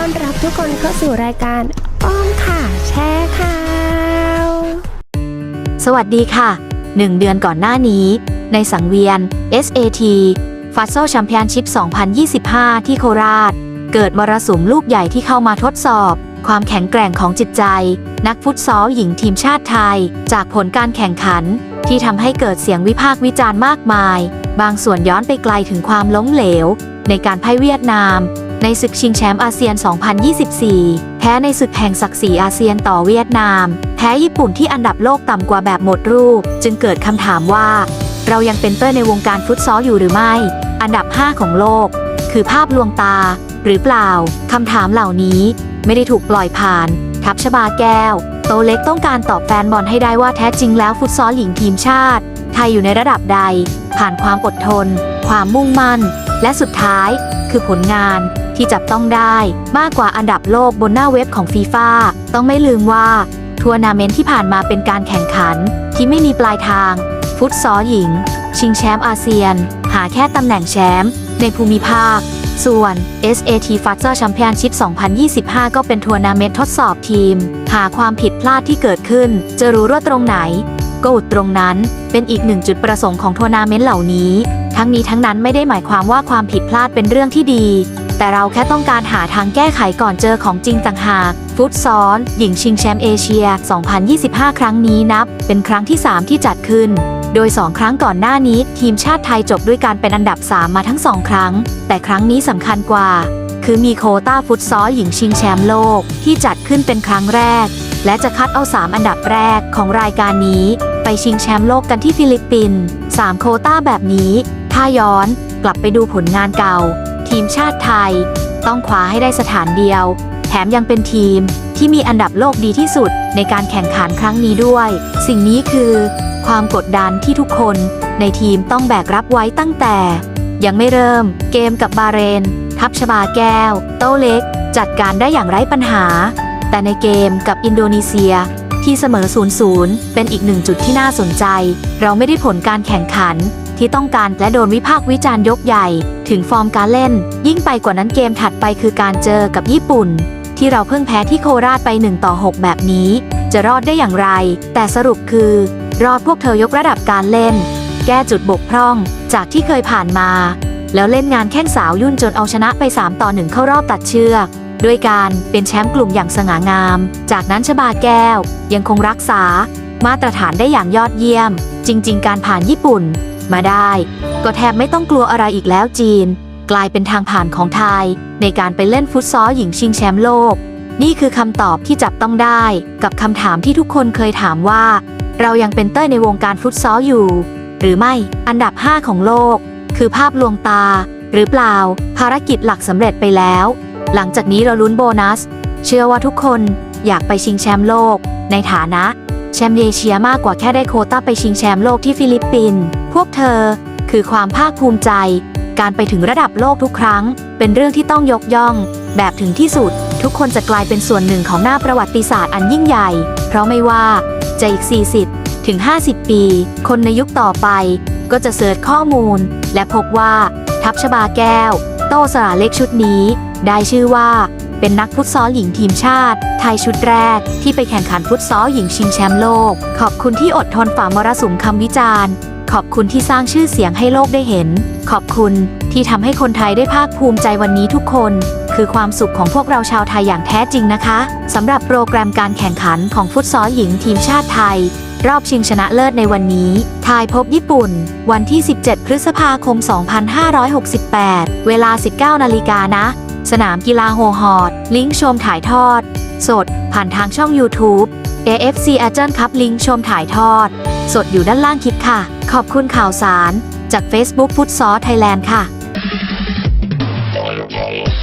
ต้อนรับทุกคนเข้าสู่รายการอ้อมค่ะแชร์ข่าวสวัสดีค่ะ 1 เดือนก่อนหน้านี้ ในสังเวียน SAT f u t s a l Championship 2025 ที่โคราช เกิดมรสุมลูกใหญ่ที่เข้ามาทดสอบ ความแข็งแกร่งของจิตใจ นักฟุตซอลหญิงทีมชาติไทย จากผลการแข่งขัน ที่ทำให้เกิดเสียงวิพากษ์วิจารณ์มากมาย บางส่วนย้อนไปไกลถึงความล้มเหลว ในการพ่ายเวียดนาม ในศึกชิงแชมป์อาเซียน 2024 แพ้ในศึกแห่งศักดิ์ศรีอาเซียนต่อเวียดนาม แพ้ญี่ปุ่นที่อันดับโลกต่ำกว่าแบบหมดรูป จึงเกิดคำถามว่า เรายังเป็นเตอร์ในวงการฟุตซอลอยู่หรือไม่ อันดับ 5 ของโลก คือภาพลวงตา หรือเปล่าคำถามเหล่านี้ไม่ได้ถูกปล่อยผ่าน ทัพชบาแก้ว โตเล็กต้องการตอบแฟนบอลให้ได้ว่าแท้จริงแล้วฟุตซอลหญิงทีมชาติ ไทยอยู่ในระดับใด ผ่านความอดทน ความมุ่งมั่น และสุดท้าย คือผลงาน ที่จับต้องได้มากกว่าอันดับโลกบนหน้าเว็บของฟีฟ่าต้องไม่ลืมว่าทัวร์นาเมนต์ที่ผ่านมาเป็นการแข่งขัน ที่ไม่มีปลายทาง ฟุตซอลหญิง ชิงแชมป์อาเซียน หาแค่ตำแหน่งแชมป์ในภูมิภาค ส่วน SAT f u t s a Championship 2025 ก็เป็นทัวร์นาเมนต์ทดสอบทีม หาความผิดพลาดที่เกิดขึ้น จะรู้ว่าตรงไหน ก็อุดตรงนั้น เป็นอีกหนึ่งจุดประสงค์ของทัวร์นาเมนต์เหล่านี้ ทั้งนี้ทั้งนั้นไม่ได้หมายความว่าความผิดพลาดเป็นเรื่องที่ดี แต่เราแค่ต้องการหาทางแก้ไขก่อนเจอของจริงต่างหาก ฟุตซอลหญิงชิงแชมป์เอเชีย 2025 ครั้งนี้นับ เป็นครั้งที่ 3 ที่จัดขึ้น โดย 2 ครั้งก่อนหน้านี้ ทีมชาติไทยจบด้วยการเป็นอันดับ 3 มาทั้ง 2 ครั้ง แต่ครั้งนี้สำคัญกว่า คือมีโคต้าฟุตซอลหญิงชิงแชมป์โลก ที่จัดขึ้นเป็นครั้งแรก และจะคัดเอา 3 อันดับแรกของรายการนี้ ไปชิงแชมป์โลกกันที่ฟิลิปปินส์3โคต้าแบบนี้ ถ้าย้อน กลับไปดูผลงานเก่า ทีมชาติไทย ต้องคว้าให้ได้สถานเดียว แถมยังเป็นทีมที่มีอันดับโลกดีที่สุดในการแข่งขันครั้งนี้ด้วย สิ่งนี้คือ ความกดดันที่ทุกคนในทีมต้องแบกรับไว้ตั้งแต่ ยังไม่เริ่มเกมกับบาเรน ทัพชบาแก้ว โต้เล็ก จัดการได้อย่างไร้ปัญหา แต่ในเกมกับอินโดนีเซียที่เสมอ 0-0 เป็นอีกหนึ่งจุดที่น่าสนใจ เราไม่ได้ผลการแข่งขัน ที่ต้องการและโดนวิพากษ์วิจารณ์ยกใหญ่ ถึงฟอร์มการเล่น ยิ่งไปกว่านั้นเกมถัดไปคือการเจอกับญี่ปุ่น ที่เราเพิ่งแพ้ที่โคราชไป1ต่อ6แบบนี้ จะรอดได้อย่างไร แต่สรุปคือ รอดพวกเธอยกระดับการเล่น แก้จุดบกพร่อง จากที่เคยผ่านมา แล้วเล่นงานแข้งสาวยุ่นจนเอาชนะไป 3 ต่อ 1 เข้ารอบตัดเชือกด้วยการเป็นแชมป์กลุ่มอย่างสง่างาม จากนั้นชบาแก้ว ยังคงรักษา มาตรฐานได้อย่างยอดเยี่ยม จริง ๆ การผ่านญี่ปุ่น มาได้ ก็แทบไม่ต้องกลัวอะไรอีกแล้วจีน กลายเป็นทางผ่านของไทย ในการไปเล่นฟุตซอลหญิงชิงแชมป์โลก นี่คือคำตอบที่จับต้องได้ กับคำถามที่ทุกคนเคยถามว่า เรายังเป็นเต้ยในวงการฟุตซอลอยู่ หรือไม่อันดับ 5 ของโลก คือภาพลวงตา หรือเปล่า ภารกิจหลักสำเร็จไปแล้ว หลังจากนี้เราลุ้นโบนัส เชื่อว่าทุกคนอยากไปชิงแชมป์โลก ในฐานะแชมป์เอเชียมากกว่าแค่ได้โคต้าไปชิงแชมป์โลกที่ฟิลิปปินส์ วกเธอ คือความภาคภูมิใจ การไปถึงระดับโลกทุกครั้ง เป็นเรื่องที่ต้องยกย่อง แบบถึงที่สุด ทุกคนจะกลายเป็นส่วนหนึ่งของหน้าประวัติศาสตร์อันยิ่งใหญ่ เพราะไม่ว่าจะอีก 40 ถึง 50 ปี คนในยุคต่อไป ก็จะเสิร์ชข้อมูล และพบว่า ทัพชบาแก้ว โตสราเล็กชุดนี้ ได้ชื่อว่าเป็นนักฟุตซอลหญิงทีมชาติ ไทยชุดแรกที่ไปแข่งขันฟุตซอลหญิงชิงแชมป์โลก ขอบคุณที่อดทนฝ่ามรสุมคำวิจารณ์ ขอบคุณที่สร้างชื่อเสียงให้โลกได้เห็น ขอบคุณที่ทำให้คนไทยได้ภาคภูมิใจวันนี้ทุกคน คือความสุขของพวกเราชาวไทยอย่างแท้จริงนะคะสำหรับโปรแกรมการแข่งขันของฟุตซอลหญิงทีมชาติไทย รอบชิงชนะเลิศในวันนี้ ไทยพบญี่ปุ่น วันที่ 17 พฤษภาคม 2568 เวลา 19 นาฬิกานะ สนามกีฬาโฮฮอด ลิงก์ชมถ่ายทอด สด ผ่านทางช่อง YouTube AFC a g e n Cup ลิงก์ชมถ่ายทอด สดอยู่ด้านล่างคลิปค่ะ ขอบคุณข่าวสาร จาก Facebook ฟุตซอ t ไทยแลนด์ค่ะ Okay.